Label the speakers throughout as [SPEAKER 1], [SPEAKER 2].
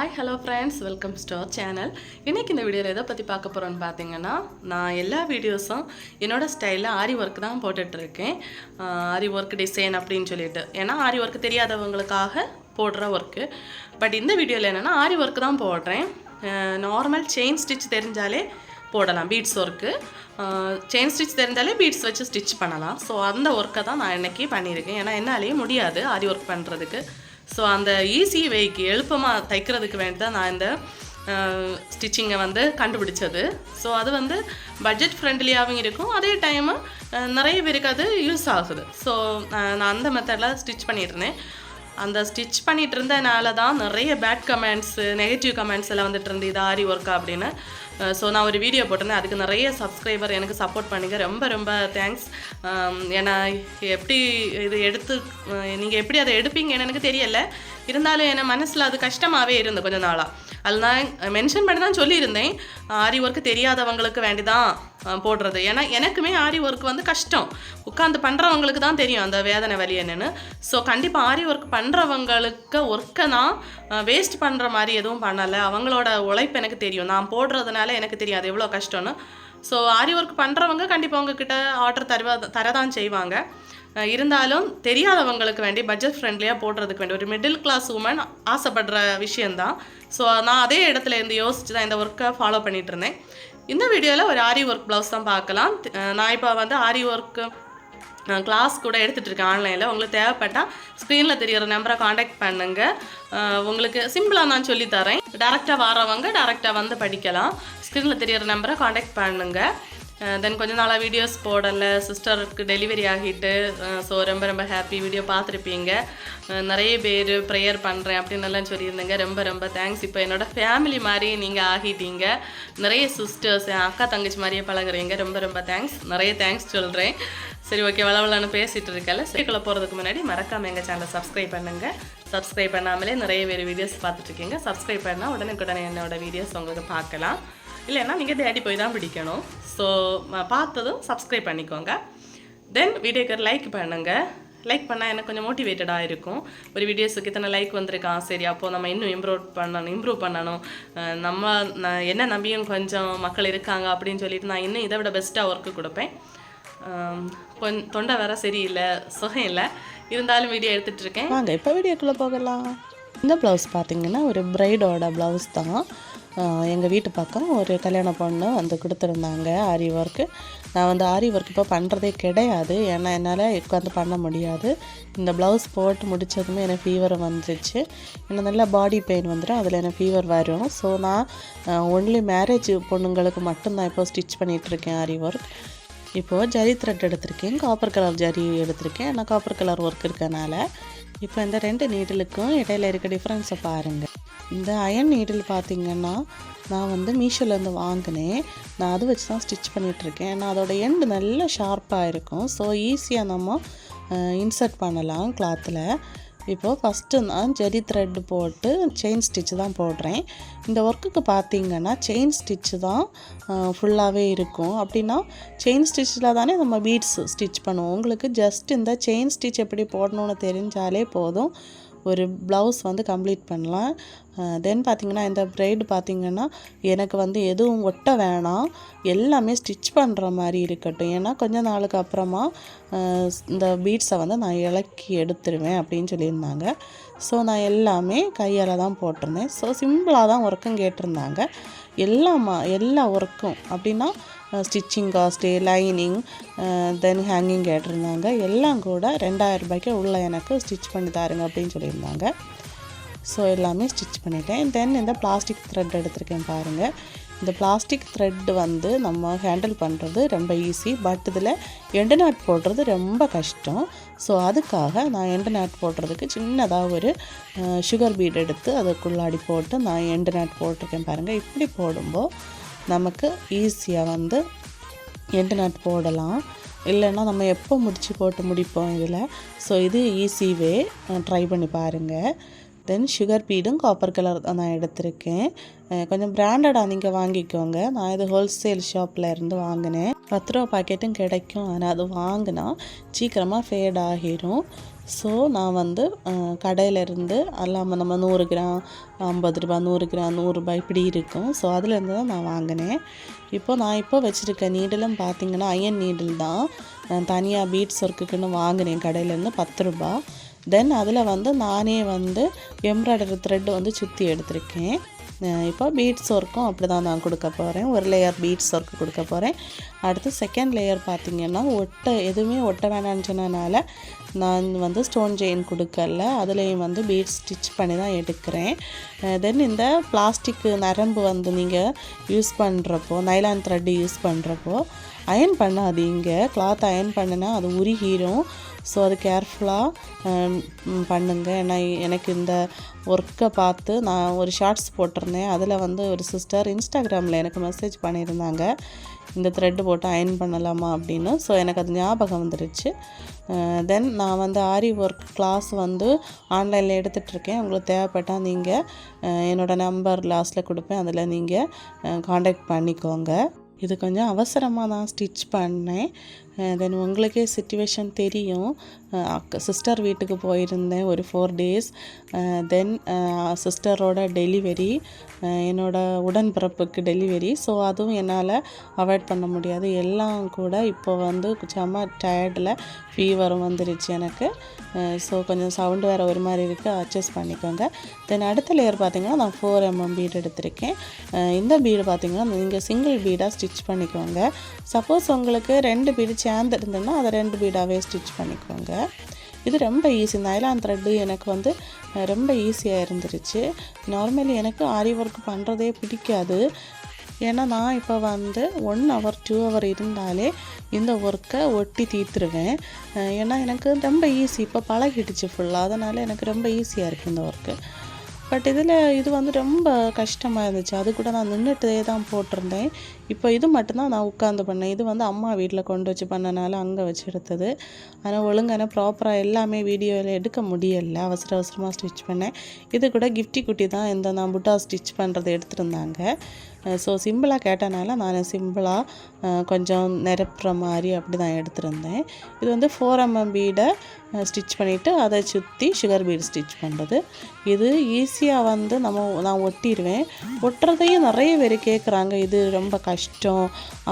[SPEAKER 1] Hi hello friends welcome to channel இன்றைக்கி இந்த வீடியோவில் எதை பற்றி பார்க்க போகிறோன்னு பார்த்தீங்கன்னா நான் எல்லா வீடியோஸும் என்னோட ஸ்டைலில் ஆரி ஒர்க் தான் போட்டுட்ருக்கேன் ஆரி ஒர்க் டிசைன் அப்படின்னு சொல்லிட்டு. ஏன்னா ஆரி ஒர்க் தெரியாதவங்களுக்காக போடுற ஒர்க்கு பட் இந்த வீடியோவில் என்னென்னா ஆரி ஒர்க் தான் போடுறேன். நார்மல் செயின் ஸ்டிச் தெரிஞ்சாலே போடலாம் பீட்ஸ் ஒர்க்கு செயின் ஸ்டிச் தெரிஞ்சாலே பீட்ஸ் வச்சு ஸ்டிச் பண்ணலாம். ஸோ அந்த ஒர்க்கை தான் நான் இன்றைக்கி பண்ணியிருக்கேன். ஏன்னா என்னாலேயே முடியாது ஆரி ஒர்க் பண்ணுறதுக்கு ஸோ அந்த ஈஸி வேக்கு எழுப்பமாக தைக்கிறதுக்கு வேண்டி தான் நான் இந்த ஸ்டிச்சிங்கை வந்து கண்டுபிடிச்சது. ஸோ அது வந்து பட்ஜெட் ஃப்ரெண்ட்லியாகவும் இருக்கும். அதே டைமு நிறைய பேருக்கு அது யூஸ் ஆகுது. ஸோ நான் அந்த மெத்தடில் ஸ்டிச் பண்ணியிருந்தேன் அந்த ஸ்டிச் பண்ணிகிட்டு இருந்தனால தான் நிறைய பேட் கமெண்ட்ஸு நெகட்டிவ் கமெண்ட்ஸ் எல்லாம் வந்துட்டு இருந்து இது ஆரி ஒர்க்கா அப்படின்னு. Uh, ஸோ நான் ஒரு வீடியோ போட்டிருந்தேன். அதுக்கு நிறைய சப்ஸ்கிரைபர் எனக்கு சப்போர்ட் பண்ணுங்க ரொம்ப ரொம்ப தேங்க்ஸ் um, ஏன்னா எப்படி இது எடுத்து uh, நீங்கள் எப்படி அதை எடுப்பீங்கன்னு எனக்கு தெரியல. இருந்தாலும் என் மனசில் அது கஷ்டமாகவே இருந்து கொஞ்ச நாளாக அதில் நான் மென்ஷன் பண்ணி தான் சொல்லியிருந்தேன். ஆரி ஒர்க்கு தெரியாதவங்களுக்கு வேண்டி தான் uh, போடுறது. ஏன்னா எனக்குமே ஆரி ஒர்க் வந்து கஷ்டம். உட்காந்து பண்ணுறவங்களுக்கு தான் தெரியும் அந்த வேதனை வலி என்னென்னு. ஸோ கண்டிப்பாக ஆரி ஒர்க் பண்ணுறவங்களுக்கு ஒர்க்கை நான் வேஸ்ட் பண்ணுற மாதிரி எதுவும் பண்ணலை. அவங்களோட உழைப்பு எனக்கு தெரியும். நான் போடுறதுனால எனக்கு தெரியாது எவ்வளோ கஷ்டம்னு. ஸோ ஆரி ஒர்க் பண்ணுறவங்க கண்டிப்பாக உங்ககிட்ட ஆர்டர் தருவா தரதான் செய்வாங்க. இருந்தாலும் தெரியாதவங்களுக்கு வேண்டி பட்ஜெட் ஃப்ரெண்ட்லியாக போடுறதுக்கு வேண்டி ஒரு மிடில் கிளாஸ் உமன் ஆசைப்படுற விஷயந்தான் ஸோ நான் அதே இடத்துல இருந்து யோசிச்சு தான் இந்த ஒர்க்கை ஃபாலோ பண்ணிகிட்டு இருந்தேன். இந்த வீடியோவில் ஒரு ஆரி ஒர்க் ப்ளவுஸ் தான் பார்க்கலாம். நான் இப்போ வந்து ஆரி ஒர்க்கு கிளாஸ் கூட எடுத்துகிட்ருக்கேன் ஆன்லைனில் உங்களுக்கு தேவைப்பட்டால் ஸ்க்ரீனில் தெரியிற நம்பரை காண்டாக்ட் பண்ணுங்கள் உங்களுக்கு சிம்பிளாக நான் சொல்லித்தரேன் டேரெக்டாக வரவங்க டேரெக்டாக வந்து படிக்கலாம். ஸ்க்ரீனில் தெரியிற நம்பரை காண்டாக்ட் பண்ணுங்கள் தென் கொஞ்ச நாளாக வீடியோஸ் போடலை. சிஸ்டருக்கு டெலிவரி ஆகிட்டு ஸோ ரொம்ப ரொம்ப ஹாப்பி வீடியோ பார்த்துருப்பீங்க. நிறைய பேர் ப்ரேயர் பண்ணுறேன் அப்படின்னு எல்லாம் ரொம்ப ரொம்ப தேங்க்ஸ் இப்போ என்னோட ஃபேமிலி மாதிரி நீங்கள் ஆகிட்டீங்க. நிறைய சிஸ்டர்ஸ் என் அக்கா தங்கச்சி மாதிரியே பழகுறீங்க. ரொம்ப ரொம்ப தேங்க்ஸ் நிறைய தேங்க்ஸ் சொல்கிறேன் சரி ஓகே வளவலான்னு பேசிகிட்டு இருக்கல சரிக்குள்ளே போகிறதுக்கு முன்னாடி மறக்காமல் எங்கள் சேனலை சப்ஸ்கிரைப் பண்ணுங்கள் சப்ஸ்கிரைப் பண்ணாமலே நிறைய பேர் வீடியோஸ் பார்த்துட்ருக்கீங்க சப்ஸ்கிரைப் பண்ணால் உடனுக்குடனே என்னோட வீடியோஸ் உங்களுக்கு பார்க்கலாம். இல்லைன்னா நீங்கள் தேடி போய் தான் பிடிக்கணும். ஸோ பார்த்ததும் சப்ஸ்கிரைப் பண்ணிக்கோங்க. தென் வீடியோக்கு லைக் பண்ணுங்கள் லைக் பண்ணால் எனக்கு கொஞ்சம் மோட்டிவேட்டடாக இருக்கும். ஒரு வீடியோஸுக்கு இத்தனை லைக் வந்திருக்கான் சரி அப்போது நம்ம இன்னும் இம்ப்ரூவ் பண்ணணும் இம்ப்ரூவ் பண்ணணும். நம்ம என்ன நம்பியும் கொஞ்சம் மக்கள் இருக்காங்க அப்படின்னு சொல்லிட்டு நான் இன்னும் இதை விட பெஸ்ட்டாக ஒர்க்கு கொடுப்பேன். கொஞ்சம் தொண்டை வேற சரியில்லை சுகம் இல்லை இருந்தாலும் வீடியோ எடுத்துகிட்டு இருக்கேன்
[SPEAKER 2] வாங்க இப்போ வீடியோக்குள்ளே போகலாம். இந்த ப்ளவுஸ் பார்த்தீங்கன்னா ஒரு பிரைடோட ப்ளவுஸ் தான். எங்கள் வீட்டு பக்கம் ஒரு கல்யாண பொண்ணு வந்து கொடுத்துருந்தாங்க ஆரி ஒர்க்கு நான் வந்து ஆரி ஒர்க் இப்போ பண்ணுறதே கிடையாது. ஏன்னா என்னால் உட்காந்து பண்ண முடியாது. இந்த ப்ளவுஸ் போட்டு முடித்ததுமே எனக்கு ஃபீவர் வந்துருச்சு. எனக்கு நல்லா பாடி பெயின் வந்துடும் அதில் எனக்கு ஃபீவர் வரும். ஸோ நான் ஒன்லி மேரேஜ் பொண்ணுங்களுக்கு மட்டும்தான் இப்போ ஸ்டிச் பண்ணிகிட்ருக்கேன் ஆரி ஒர்க் இப்போது ஜரி த்ரெட் எடுத்திருக்கேன். காப்பர் கலர் ஜரி எடுத்திருக்கேன். ஏன்னா காப்பர் கலர் ஒர்க் இருக்கனால இப்போ இந்த ரெண்டு நீடலுக்கும் இடையில இருக்க டிஃப்ரென்ஸை பாருங்கள் இந்த அயன் நீடில் பார்த்தீங்கன்னா நான் வந்து மீஷோலேருந்து வாங்கினேன். நான் அது வச்சு தான் ஸ்டிச் பண்ணிகிட்ருக்கேன் ஏன்னா அதோட எண்டு நல்லா ஷார்ப்பாக இருக்கும். ஸோ ஈஸியாக நம்ம இன்சர்ட் பண்ணலாம் கிளாத்தில் இப்போது ஃபஸ்ட்டு நான் ஜெரி த்ரெட் போட்டு செயின் ஸ்டிச்சு தான் போடுறேன். இந்த ஒர்க்குக்கு பார்த்தீங்கன்னா செயின் ஸ்டிச்சு தான் ஃபுல்லாகவே இருக்கும். அப்படின்னா செயின் ஸ்டிச்சில் தானே நம்ம பீட்ஸ் ஸ்டிச் பண்ணுவோம். உங்களுக்கு ஜஸ்ட் இந்த செயின் ஸ்டிச் எப்படி போடணும்னு தெரிஞ்சாலே போதும். ஒரு ப்ளவுஸ் வந்து கம்ப்ளீட் பண்ணலாம். தென் பார்த்திங்கன்னா இந்த ப்ரைடு பார்த்திங்கன்னா எனக்கு வந்து எதுவும் ஒட்ட வேணாம். எல்லாமே ஸ்டிச் பண்ணுற மாதிரி இருக்கட்டும். ஏன்னா கொஞ்ச நாளுக்கு அப்புறமா இந்த பீட்ஸை வந்து நான் இலக்கி எடுத்துருவேன் அப்படின்னு சொல்லியிருந்தாங்க. ஸோ நான் எல்லாமே கையால் தான் போட்டிருந்தேன். ஸோ சிம்பிளாக தான் ஒர்க்கும் கேட்டிருந்தாங்க. எல்லாமா எல்லா ஒர்க்கும் அப்படின்னா stitching cost lining then hanging கேட்டிருந்தாங்க. எல்லாம் கூட ரெண்டாயிரம் ரூபாய்க்கு உள்ளே எனக்கு ஸ்டிச் பண்ணி தாருங்க அப்படின்னு சொல்லியிருந்தாங்க. ஸோ எல்லாமே ஸ்டிச் பண்ணிட்டேன். தென் இந்த பிளாஸ்டிக் த்ரெட் எடுத்திருக்கேன் பாருங்கள் இந்த பிளாஸ்டிக் த்ரெட் வந்து நம்ம ஹேண்டில் பண்ணுறது ரொம்ப ஈஸி பட் இதில் எண்டு நாட் போடுறது ரொம்ப கஷ்டம். ஸோ அதுக்காக நான் எண்டு நாட் போடுறதுக்கு சின்னதாக ஒரு சுகர் பீட் எடுத்து அதுக்குள்ளாடி போட்டு நான் எண்டு நாட் போட்டிருக்கேன் பாருங்கள் இப்படி போடும்போது நமக்கு ஈஸியாக வந்து எண்டு நாட் போடலாம். இல்லைன்னா நம்ம எப்போ முடிச்சு போட்டு முடிப்போம் இதில்? ஸோ இது ஈஸி வே ட்ரை பண்ணி பாருங்கள் தென் சுகர் பீடும் காப்பர் கலர் தான் நான் எடுத்திருக்கேன். கொஞ்சம் பிராண்டடாக நீங்கள் வாங்கிக்கோங்க. நான் இது ஹோல்சேல் ஷாப்பில் இருந்து வாங்கினேன். பத்து ரூபா பாக்கெட்டும் கிடைக்கும். ஆனால் அது வாங்கினா சீக்கிரமாக ஃபேட் ஆகிரும். ஸோ நான் வந்து கடையிலேருந்து அல்லாமல் நம்ம நூறு கிராம் ஐம்பது ரூபா நூறு கிராம் நூறுரூபா இப்படி இருக்கும். ஸோ அதுலேருந்து தான் நான் வாங்கினேன். இப்போ நான் இப்போ வச்சுருக்க நீடலும் பார்த்தீங்கன்னா அயன் நீடில் தான். தனியாக பீட்ஸ் ஒர்க்குக்குன்னு வாங்கினேன் கடையிலேருந்து பத்து ரூபா. தென் அதில் வந்து நானே வந்து எம்ப்ராய்டரி த்ரெட் வந்து சுற்றி எடுத்திருக்கேன். இப்போ பீட்ஸ் ஒர்க்கும் அப்படி தான் நான் கொடுக்க போகிறேன் ஒரு லேயர் பீட்ஸ் ஒர்க்கு கொடுக்க போகிறேன் அடுத்து செகண்ட் லேயர் பார்த்திங்கன்னா ஒட்ட எதுவுமே ஒட்ட வேணாம்னு சொன்னனால நான் வந்து ஸ்டோன் செயின் கொடுக்கல. அதுலேயும் வந்து பீட்ஸ் ஸ்டிச் பண்ணி தான் எடுக்கிறேன் தென் இந்த பிளாஸ்டிக் நரம்பு வந்து நீங்கள் யூஸ் பண்ணுறப்போ நைலான் த்ரெட் யூஸ் பண்ணுறப்போ அயன் பண்ணாதீங்க கிளாத் அயன் பண்ணினா அது உருகிடும் ஸோ அது கேர்ஃபுல்லாக பண்ணுங்கள் ஏன்னா எனக்கு இந்த ஒர்க்கை பார்த்து நான் ஒரு ஷார்ட்ஸ் போட்டிருந்தேன். அதில் வந்து ஒரு சிஸ்டர் இன்ஸ்டாகிராமில் எனக்கு மெசேஜ் பண்ணியிருந்தாங்க. இந்த த்ரெட்டு போட்டு அயன் பண்ணலாமா அப்படின்னு. ஸோ எனக்கு அது ஞாபகம் வந்துருச்சு. தென் நான் வந்து ஆரி ஒர்க் கிளாஸ் வந்து ஆன்லைனில் எடுத்துகிட்ருக்கேன் உங்களுக்கு தேவைப்பட்டால் நீங்கள் என்னோடய நம்பர் லாஸ்ட்டில் கொடுப்பேன். அதில் நீங்கள் காண்டாக்ட் பண்ணிக்கோங்க. இது கொஞ்சம் அவசரமாக தான் ஸ்டிச் பண்ணேன். தென் உங்களுக்கே சுச்சுவேஷன் தெரியும். சிஸ்டர் வீட்டுக்கு போயிருந்தேன் ஒரு ஃபோர் டேஸ் தென் சிஸ்டரோட டெலிவரி என்னோட உடன்பிறப்புக்கு டெலிவரி ஸோ அதுவும் என்னால் அவாய்ட் பண்ண முடியாது. எல்லாம் கூட இப்போ வந்து செம்ம டயர்டில் ஃபீவரும் வந்துருச்சு எனக்கு. ஸோ கொஞ்சம் சவுண்டு வேறு ஒரு மாதிரி இருக்குது அட்ஜஸ்ட் பண்ணிக்கோங்க. தென் அடுத்த லேயர் பார்த்தீங்கன்னா நான் ஃபோர் எம்எம் பீடு எடுத்திருக்கேன். இந்த பீடு பார்த்தீங்கன்னா நீங்கள் சிங்கிள் பீடாக ஸ்டிச் பண்ணிக்கோங்க. சப்போஸ் உங்களுக்கு ரெண்டு பீடு சேர்ந்து இருந்ததுன்னா அதை ரெண்டு பீடாகவே ஸ்டிச் பண்ணிக்கோங்க. இது ரொம்ப ஈஸி நைலான் த்ரெட்டு எனக்கு வந்து ரொம்ப ஈஸியாக இருந்துருச்சு. நார்மலி எனக்கு ஆரி ஒர்க் பண்ணுறதே பிடிக்காது. ஏன்னா நான் இப்போ வந்து ஒன் ஹவர் டூ ஹவர் இருந்தாலே இந்த ஒர்க்கை ஒட்டி தீர்த்துருவேன் ஏன்னா எனக்கு ரொம்ப ஈஸி இப்போ பழகிடுச்சு ஃபுல்லாக அதனால் எனக்கு ரொம்ப ஈஸியாக இருக்குது இந்த ஒர்க்கு பட் இதில் இது வந்து ரொம்ப கஷ்டமாக இருந்துச்சு. அது கூட நான் நின்றுட்டே தான் போட்டிருந்தேன். இப்போ இது மட்டும்தான் நான் உட்காந்து பண்ணேன். இது வந்து அம்மா வீட்டில் கொண்டு வச்சு பண்ணனால அங்கே வச்சு எடுத்தது. ஆனால் ஒழுங்கான ப்ராப்பராக எல்லாமே வீடியோவில் எடுக்க முடியலை. அவசர அவசரமாக ஸ்டிச் பண்ணேன். இது கூட கிஃப்டி குட்டி தான். இந்த நான் புட்டா ஸ்டிச் பண்ணுறது எடுத்துருந்தாங்க ஸோ சிம்பிளாக கேட்டனால நான் சிம்பிளாக கொஞ்சம் நிரப்புற மாதிரி அப்படி தான் எடுத்திருந்தேன். இது வந்து ஃபோர் எம்எம் பீடை ஸ்டிச் பண்ணிவிட்டு அதை சுற்றி சுகர் பீடு ஸ்டிச் பண்ணுறது இது ஈஸியாக வந்து நம்ம நான் ஒட்டிடுவேன் ஒட்டுறதையும் நிறைய பேர் கேட்குறாங்க இது ரொம்ப கஷ்டம்.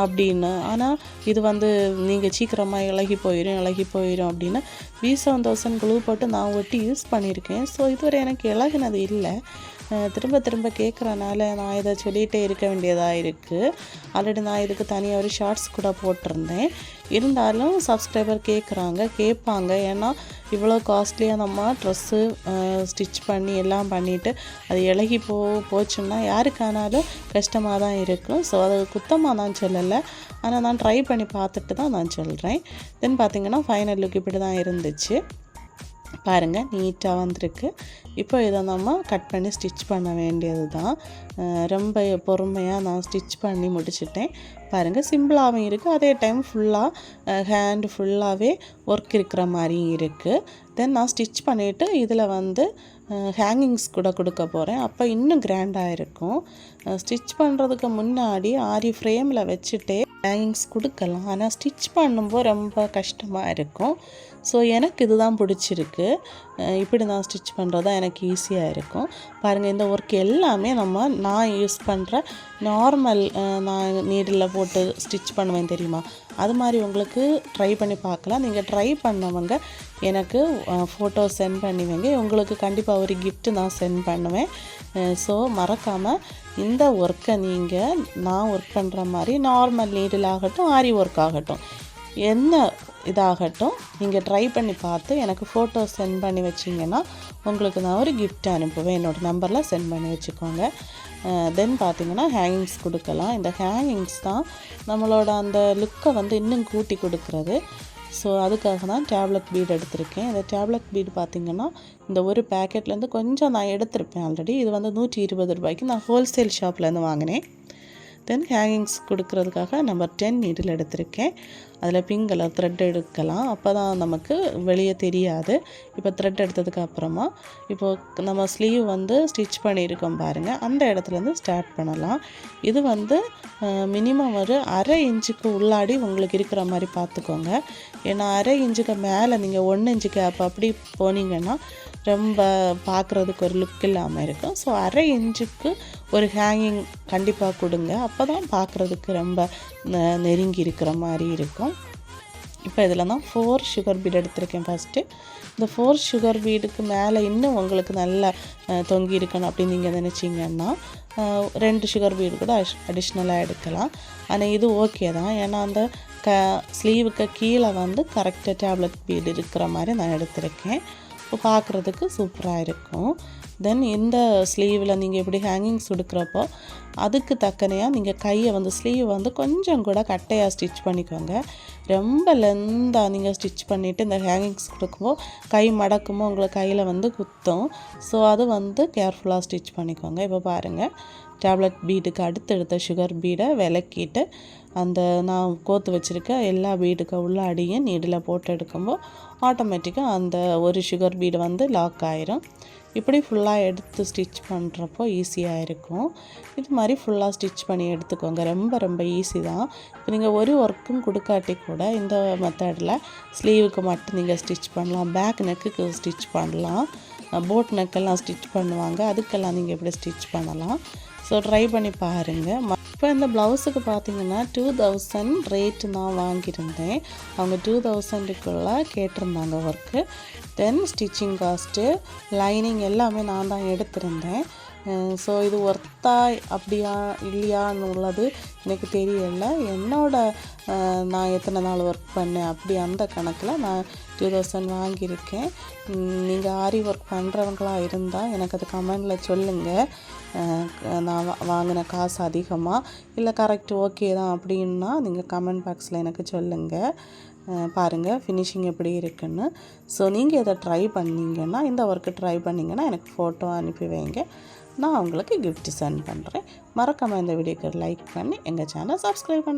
[SPEAKER 2] அப்படின்னு. ஆனால் இது வந்து நீங்கள் சீக்கிரமாக இலகி போயிடும் இலகி போயிடும் அப்படின்னு வி செவன் தௌசண்ட் க்ளூ போட்டு நான் ஒட்டி யூஸ் பண்ணியிருக்கேன். ஸோ இதுவரை எனக்கு இலகினது இல்லை. திரும்ப திரும்ப கேட்குறனால நான் இதை சொல்லிகிட்டே இருக்க வேண்டியதாக இருக்குது ஆல்ரெடி நான் இதுக்கு தனியாக ஒரு ஷார்ட்ஸ் கூட போட்டிருந்தேன். இருந்தாலும் சப்ஸ்கிரைபர் கேட்குறாங்க கேட்பாங்க ஏன்னா இவ்வளோ காஸ்ட்லியாக நம்ம ட்ரெஸ்ஸு ஸ்டிச் பண்ணி எல்லாம் பண்ணிவிட்டு அது இலகி போ போச்சுன்னா யாருக்கானாலும் கஷ்டமாக தான் இருக்கும். ஸோ அது குத்தமாக தான் சொல்லலை. ஆனால் நான் ட்ரை பண்ணி பார்த்துட்டு தான் நான் சொல்கிறேன் தென் பார்த்திங்கன்னா ஃபைனல் லுக் இப்படி தான் இருந்துச்சு. பாருங்கள் நீட்டாக வந்திருக்கு. இப்போ இதை நம்ம கட் பண்ணி ஸ்டிச் பண்ண வேண்டியது தான் ரொம்ப பொறுமையாக நான் ஸ்டிச் பண்ணி முடிச்சிட்டேன். பாருங்கள் சிம்பிளாகவும் இருக்குது அதே டைம் ஃபுல்லாக ஹேண்டு ஃபுல்லாகவே ஒர்க் இருக்கிற மாதிரியும் இருக்குது தென் நான் ஸ்டிச் பண்ணிவிட்டு இதில் வந்து ஹேங்கிங்ஸ் கூட கொடுக்க போகிறேன் அப்போ இன்னும் கிராண்டாக இருக்கும். ஸ்டிச் பண்ணுறதுக்கு முன்னாடி ஆரி ஃப்ரேமில் வச்சுட்டே ஹேங்கிங்ஸ் கொடுக்கலாம். ஆனால் ஸ்டிச் பண்ணும்போது ரொம்ப கஷ்டமாக இருக்கும். ஸோ எனக்கு இதுதான் பிடிச்சிருக்கு. இப்படி நான் ஸ்டிச் பண்ணுறது தான் எனக்கு ஈஸியாக இருக்கும். பாருங்கள் இந்த ஒர்க் எல்லாமே நம்ம நான் யூஸ் பண்ணுற நார்மல் நான் நீடில் போட்டு ஸ்டிச் பண்ணுவேன் தெரியுமா? அது மாதிரி உங்களுக்கு ட்ரை பண்ணி பார்க்கலாம். நீங்கள் ட்ரை பண்ணவங்க எனக்கு ஃபோட்டோ சென்ட் பண்ணுவீங்க. உங்களுக்கு கண்டிப்பாக ஒரு கிஃப்ட்டு நான் சென்ட் பண்ணுவேன். ஸோ மறக்காமல் இந்த ஒர்க்கை நீங்கள் நான் ஒர்க் பண்ணுற மாதிரி நார்மல் நீடில் ஆகட்டும் ஆரி ஒர்க் ஆகட்டும். என்ன இதாகட்டும் நீங்கள் ட்ரை பண்ணி பார்த்து எனக்கு ஃபோட்டோ சென்ட் பண்ணி வச்சிங்கன்னா உங்களுக்கு நான் ஒரு கிஃப்ட் அனுப்புவேன். என்னோடய நம்பரில் சென்ட் பண்ணி வச்சுக்கோங்க. தென் பார்த்தீங்கன்னா ஹேங்கிங்ஸ் கொடுக்கலாம். இந்த ஹேங்கிங்ஸ் தான் நம்மளோட அந்த லுக்கை வந்து இன்னும் கூட்டி கொடுக்குறது. ஸோ அதுக்காக தான் டேப்லெட் பீட் எடுத்திருக்கேன். இந்த டேப்லெட் பீடு பார்த்தீங்கன்னா இந்த ஒரு பேக்கெட்லேருந்து கொஞ்சம் நான் எடுத்திருப்பேன் ஆல்ரெடி இது வந்து நூற்றி இருபது ரூபாய்க்கு நான் ஹோல்சேல் ஷாப்லேருந்து வாங்கினேன். தென் ஹேங்கிங்ஸ் கொடுக்கறதுக்காக நம்பர் டென் நீடில் எடுத்திருக்கேன். அதில் பிங்க் கலர் த்ரெட் எடுக்கலாம். அப்போ தான் நமக்கு வெளியே தெரியாது. இப்போ த்ரெட் எடுத்ததுக்கு அப்புறமா இப்போது நம்ம ஸ்லீவ் வந்து ஸ்டிச் பண்ணியிருக்கோம் பாருங்கள் அந்த இடத்துலேருந்து ஸ்டார்ட் பண்ணலாம். இது வந்து மினிமம் ஒரு அரை இன்ச்சுக்கு உள்ளாடி உங்களுக்கு இருக்கிற மாதிரி பார்த்துக்கோங்க. ஏன்னா அரை இன்ச்சுக்கு மேலே நீங்கள் ஒன்று இன்ச்சு கேப் அப்படி போனீங்கன்னா ரொம்ப பார்க்குறதுக்கு ஒரு லுக் இல்லாமல் இருக்கும். ஸோ அரை இன்ச்சுக்கு ஒரு ஹேங்கிங் கண்டிப்பாக கொடுங்க. அப்போ தான் பார்க்குறதுக்கு ரொம்ப நெருங்கி இருக்கிற மாதிரி இருக்கும். இப்போ இதில் தான் ஃபோர் சுகர் பீட் எடுத்திருக்கேன் ஃபஸ்ட்டு இந்த ஃபோர் சுகர் பீடுக்கு மேலே இன்னும் உங்களுக்கு நல்லா தொங்கி இருக்கணும் அப்படின்னு நீங்கள் நினச்சிங்கன்னா ரெண்டு சுகர் பீடு கூட அடிஷ்னலாக எடுக்கலாம். ஆனால் இது ஓகே தான். ஏன்னா அந்த க ஸ்லீவுக்கு கீழே வந்து கரெக்டாக டேப்லெட் பீடு இருக்கிற மாதிரி நான் எடுத்திருக்கேன். பார்க்குறதுக்கு சூப்பராக இருக்கும். தென் இந்த ஸ்லீவில் நீங்கள் இப்படி ஹேங்கிங்ஸ் கொடுக்குறப்போ அதுக்கு தக்கனையாக நீங்கள் கையை வந்து ஸ்லீவ் வந்து கொஞ்சம் கூட கட்டையாக ஸ்டிச் பண்ணிக்கோங்க. ரொம்ப லெந்தாக நீங்கள் ஸ்டிச் பண்ணிவிட்டு இந்த ஹேங்கிங்ஸ் கொடுக்கும்போது கை மடக்குமோ உங்களை கையில் வந்து குத்தும். ஸோ அது வந்து கேர்ஃபுல்லாக ஸ்டிச் பண்ணிக்கோங்க. இப்போ பாருங்கள் டேப்லெட் பீடுக்கு அடுத்து எடுத்த சுகர் பீடை விளக்கிட்டு அந்த நான் கோத்து வச்சுருக்க எல்லா பீடுக்கு உள்ள அடியும் நீடில் போட்டு எடுக்கும்போது ஆட்டோமேட்டிக்காக அந்த ஒரு சுகர் பீடு வந்து லாக் ஆயிரும். இப்படி ஃபுல்லாக எடுத்து ஸ்டிச் பண்ணுறப்போ ஈஸியாக இருக்கும். இது மாதிரி ஃபுல்லாக ஸ்டிச் பண்ணி எடுத்துக்கோங்க. ரொம்ப ரொம்ப ஈஸி தான். இப்போ நீங்கள் ஒரு ஒர்க்கும் கொடுக்காட்டி கூட இந்த மெத்தடில் ஸ்லீவுக்கு மட்டும் நீங்கள் ஸ்டிச் பண்ணலாம். பேக் நெக்குக்கு ஸ்டிச் பண்ணலாம். போட் நெக்கெல்லாம் ஸ்டிச் பண்ணுவாங்க. அதுக்கெல்லாம் நீங்கள் இப்படி ஸ்டிச் பண்ணலாம். ஸோ ட்ரை பண்ணி பாருங்கள் இப்போ இந்த ப்ளவுஸுக்கு பார்த்தீங்கன்னா டூ தௌசண்ட் ரேட்டு நான் வாங்கியிருந்தேன். அவங்க டூ தௌசண்டுக்குள்ளே கேட்டிருந்தாங்க work then stitching cost lining எல்லாமே நான் தான் எடுத்திருந்தேன். ஸோ இது ஒர்த்தா அப்படியா இல்லையான்னு உள்ளது எனக்கு தெரியல. என்னோட நான் எத்தனை நாள் ஒர்க் பண்ணேன் அப்படி அந்த கணக்கில் நான் டூ தௌசண்ட் வாங்கியிருக்கேன் நீங்கள் ஆரி ஒர்க் பண்ணுறவங்களா இருந்தால் எனக்கு அது கமெண்டில் சொல்லுங்கள் நான் வா- வாங்கின காசு அதிகமாக இல்லை கரெக்ட் ஓகே தான் அப்படின்னா நீங்கள் கமெண்ட் பாக்ஸில் எனக்கு சொல்லுங்கள் பாருங்கள் ஃபினிஷிங் எப்படி இருக்குன்னு. ஸோ நீங்கள் இதை ட்ரை பண்ணீங்கன்னா இந்த ஒர்க்கு ட்ரை பண்ணிங்கன்னா எனக்கு ஃபோட்டோ அனுப்பி வைங்க. நான் உங்களுக்கு கிஃப்ட் சென்ட் பண்ணுறேன் மறக்காமல் இந்த வீடியோக்கு லைக் பண்ணி எங்கள் சேனல் சப்ஸ்கிரைப் பண்ணி